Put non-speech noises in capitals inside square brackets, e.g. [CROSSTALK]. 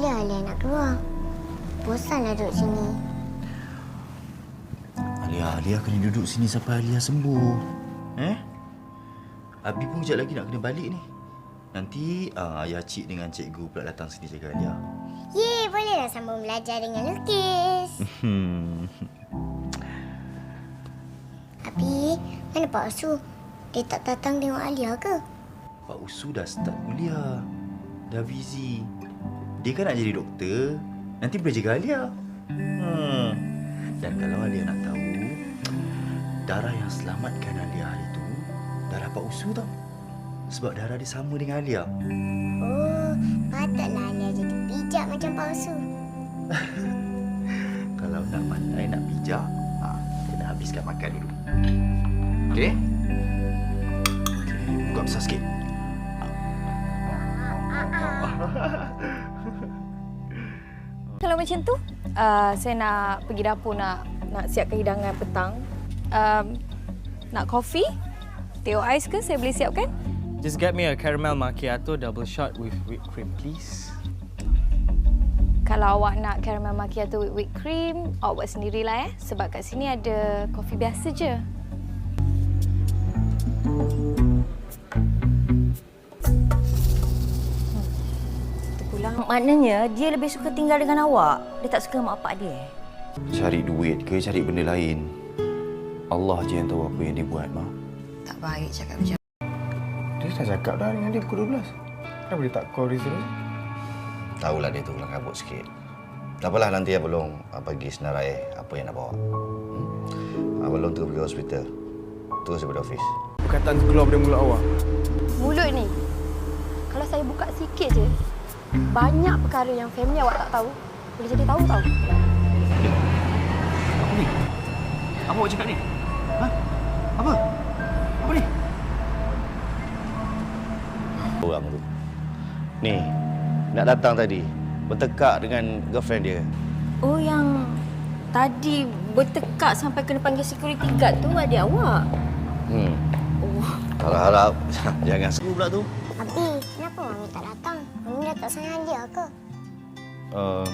bila Alia nak keluar? Bosanlah duduk sini. Alia, Alia kena duduk sini sampai Alia sembuh. Eh? Abi pun sekejap lagi nak kena balik ni. Nanti uh, ayah cik dengan cikgu pula datang sini jaga Alia. Ye, bolehlah sambung belajar dengan lukis. Hmm. Tapi, mana Pak Su? Dia tak datang tengok Alia ke? Pak Usu dah start kuliah. Dah busy. Dia kan nak jadi doktor. Nanti boleh jaga Alia. Hmm. Dan kalau Alia nak tahu, darah yang selamatkan Alia hari tu, darah Pak Usu tau. Sebab darah dia sama dengan Alia. Oh, patutlah Alia jadi bijak macam Pak Su. [LAUGHS] Kalau nak pandai, nak bijak, ha, kena habiskan makan dulu. Okey? Okey, buka besar sikit. [LAUGHS] Kalau macam tu, uh, saya nak pergi dapur nak nak siapkan hidangan petang. Um, nak kopi? Teh ais ke saya boleh siapkan? Just get me a caramel macchiato double shot with whipped cream, please. Kalau awak nak caramel macchiato with whipped cream, awak buat sendirilah eh. Sebab kat sini ada kopi biasa je. Maknanya dia lebih suka tinggal dengan awak. Dia tak suka mak bapak dia. Cari duit ke cari benda lain. Allah je yang tahu apa yang dia buat, Ma. Tak baik cakap macam Dia dah cakap dah dengan dia pukul 12. Kenapa dia tak call dia terus? Tahulah dia tu kelang kabut sikit. Tak apalah nanti Abang ah, bagi senarai apa yang nak bawa. Hmm? Abang tu pergi hospital. Terus daripada office. Perkataan keluar dari mulut awak. Mulut ni, kalau saya buka sikit je, banyak perkara yang family awak tak tahu, boleh jadi tahu tau. Apa ni? Apa awak cakap ni? Ha? Apa? Apa ni? Orang tu. Ni, nak datang tadi. Bertekak dengan girlfriend dia. Oh yang tadi bertekak sampai kena panggil security guard tu adik awak. Hmm. Oh, Harap-harap [LAUGHS] jangan seru pula tu. Abi, kenapa Mami tak datang? Mami dah tak sayang Alia ke? Uh,